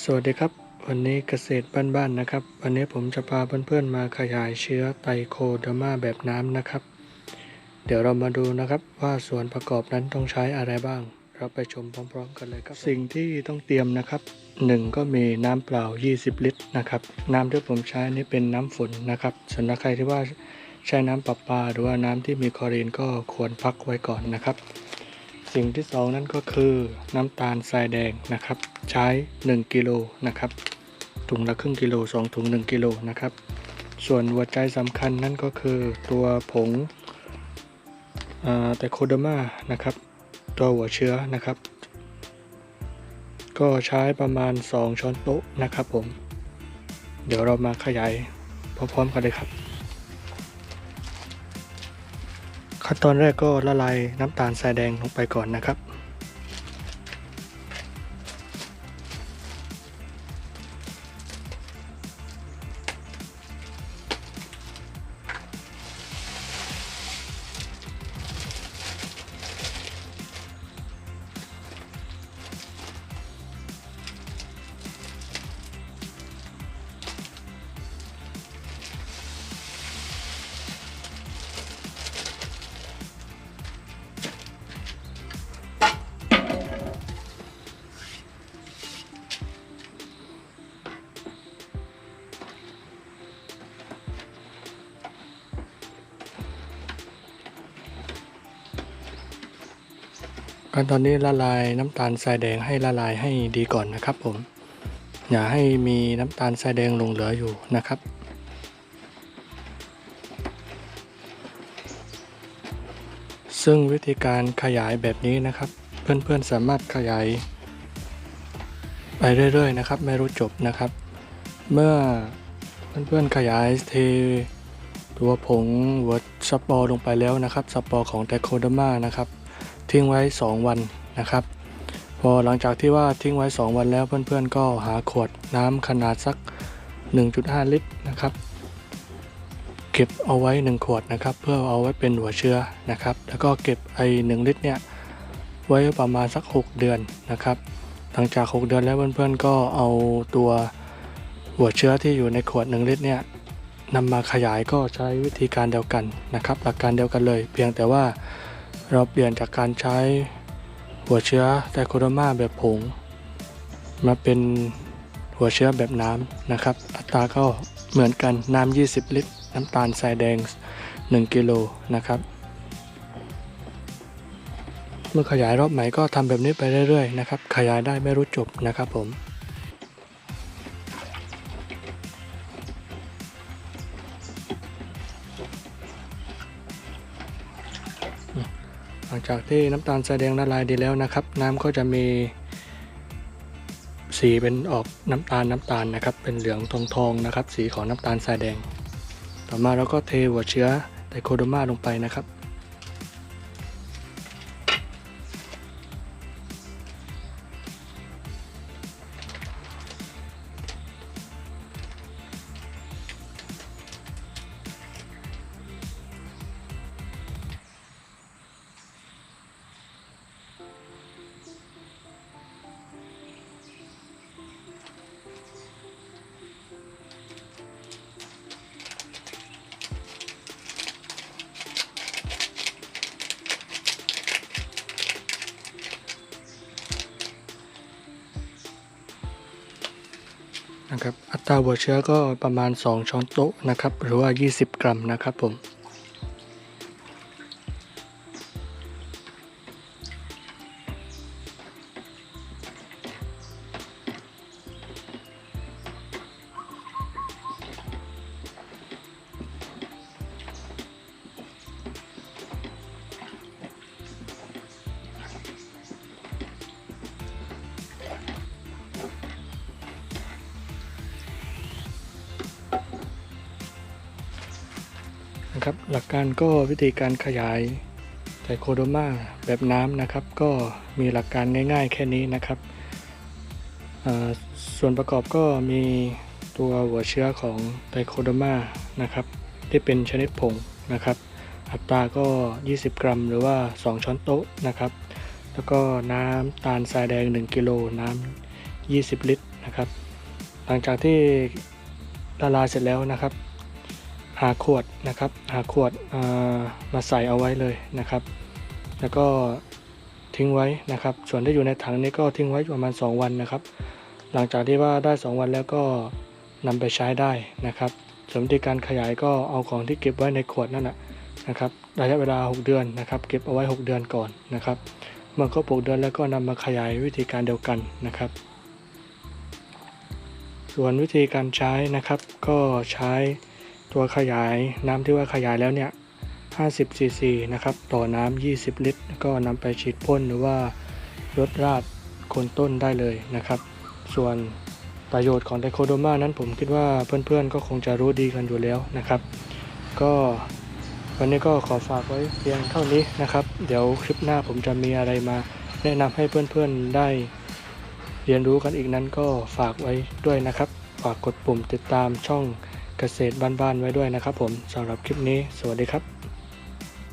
สวัสดีครับ วันนี้เกษตรบ้านๆนะครับ วันนี้ผมจะพาเพื่อนๆมาขยายเชื้อไตโคเดอร์มาแบบน้ำนะครับ เดี๋ยวเรามาดูนะครับว่าส่วนประกอบนั้นต้องใช้อะไรบ้าง เราไปชมพร้อมๆกันเลยครับ สิ่งที่ต้องเตรียมนะครับหนึ่งก็มีน้ำเปล่า 20 ลิตรนะครับน้ำที่ผมใช้นี่เป็นน้ำฝนนะครับสำหรับใครที่ว่าใช้น้ำประปา หรือว่าน้ำที่มีคลอรีนก็ควรพักไว้ก่อนนะครับ สิ่งที่สองนั่นก็คือน้ำตาลทรายแดงนะครับ ใช้ 1กิโลนะครับ ถุงละครึ่งกิโล2ถุง 1กิโลนะครับ ส่วนหัวใจสำคัญนั่นก็คือตัวผงแต่โคเดมานะครับ ตัวหัวเชื้อนะครับ ก็ใช้ประมาณ 2 ช้อนโต๊ะนะครับผม เดี๋ยวเรามาขยายพร้อมๆกันเลยครับ ขั้นตอนแรกก็ละลายน้ำตาลทรายแดงลงไปก่อนนะครับ การตอนนี้ละลายน้ำตาลทรายแดงให้ละลายให้ดีก่อนนะครับผม อย่าให้มีน้ำตาลทรายแดงหลงเหลืออยู่นะครับ ซึ่งวิธีการขยายแบบนี้นะครับ เพื่อนๆสามารถขยายไปเรื่อยๆนะครับ ไม่รู้จบนะครับ เมื่อเพื่อนๆขยายเทตัวผงวัดสปอร์ลงไปแล้วนะครับสปอร์ของไตโคเดอร์มานะครับ ทิ้งไว้ 2 วันนะครับ พอหลังจากที่ว่าทิ้งไว้ 2 วันแล้วเพื่อนๆ ก็หาขวดน้ำขนาดสัก 1.5 ลิตรนะครับเก็บเอาไว้ 1 ขวดนะครับ เพื่อเอาไว้เป็นหัวเชื้อนะครับ แล้วก็เก็บไอ้1ลิตรเนี่ยไว้ประมาณสัก 6 เดือนนะครับ หลังจาก 6 เดือนแล้วเพื่อนๆก็เอาตัวหัวเชื้อที่อยู่ในขวด 1 ลิตรเนี่ยนำมาขยายก็ใช้วิธีการเดียวกันนะครับ หลักการเดียวกันเลย เพียงแต่ว่า เราเปลี่ยนจากการใช้หัวเชื้อไตโคโดมาแบบผง มาเป็นหัวเชื้อแบบน้ำนะครับ อัตราก็เหมือนกันน้ำ 20 ลิตร น้ำตาลทรายแดง 1 กิโลนะครับ เมื่อขยายรอบใหม่ก็ทำแบบนี้ไปเรื่อยๆนะครับ ขยายได้ไม่รู้จบนะครับผม ลังจากที่น้ำตาลทรายแดงละลายดีแล้วนะครับ น้ำก็จะมีสีเป็นออกน้ำตาลน้ำตาลนะครับ เป็นเหลืองทองทองนะครับ สีของน้ำตาลทรายแดง ต่อมาเราก็เทหัวเชื้อไดโคโดมาลงไปนะครับ นะครับอัตราหัวเชื้อก็ประมาณ 2 ช้อนโต๊ะนะครับหรือว่า 20 กรัมนะครับผม นะครับ หลักการก็วิธีการขยายไตโคโดมาแบบน้ำนะครับ ก็มีหลักการง่ายๆแค่นี้นะครับ ส่วนประกอบก็มีตัวหัวเชื้อของไตโคโดมานะครับ ที่เป็นชนิดผงนะครับ อัตราก็ 20 กรัม หรือว่า 2 ช้อนโต๊ะนะครับ แล้วก็น้ำตาลทรายแดง 1 กิโลน้ำ20 ลิตรนะครับ หลังจากที่ละลายเสร็จแล้วนะครับ หาขวดนะครับ หาขวดามาใส่เอาไว้เลยนะครับ แล้วก็ทิ้งไว้นะครับ ส่วนที่อยู่ในถังนี้ก็ทิ้งไว้ประมาณ 2 วันนะครับ หลังจากที่ว่าได้ 2 วันแล้วก็นำไปใช้ได้นะครับส่วนวิธีการขยายก็เอาของที่เก็บไว้ในขวดนั่นแหะนะครับระยะเวลา 6 เดือนนะครับ เก็บเอาไว้ 6 เดือนก่อนนะครับ เมื่อครบ6เดือนแล้วก็นำมาขยายวิธีการเดียวกันนะครับ ส่วนวิธีการใช้นะครับก็ใช้ ตัวขยายน้ำที่ว่าขยายแล้วเนี่ย 50 ซีซีนะครับ ต่อน้ำ 20 ลิตร ก็นำไปฉีดพ่นหรือว่ารดราดโคนต้นได้เลยนะครับ ส่วนประโยชน์ของไดโคโดมานั้นผมคิดว่าเพื่อนๆก็คงจะรู้ดีกันอยู่แล้วนะครับ ก็วันนี้ก็ขอฝากไว้เพียงเท่านี้นะครับ เดี๋ยวคลิปหน้าผมจะมีอะไรมา แนะนำให้เพื่อนๆได้เรียนรู้กันอีกนั้นก็ฝากไว้ด้วยนะครับ ฝากกดปุ่มติดตามช่อง เกษตรบ้านๆไว้ด้วยนะครับผมสำหรับคลิปนี้ สวัสดีครับ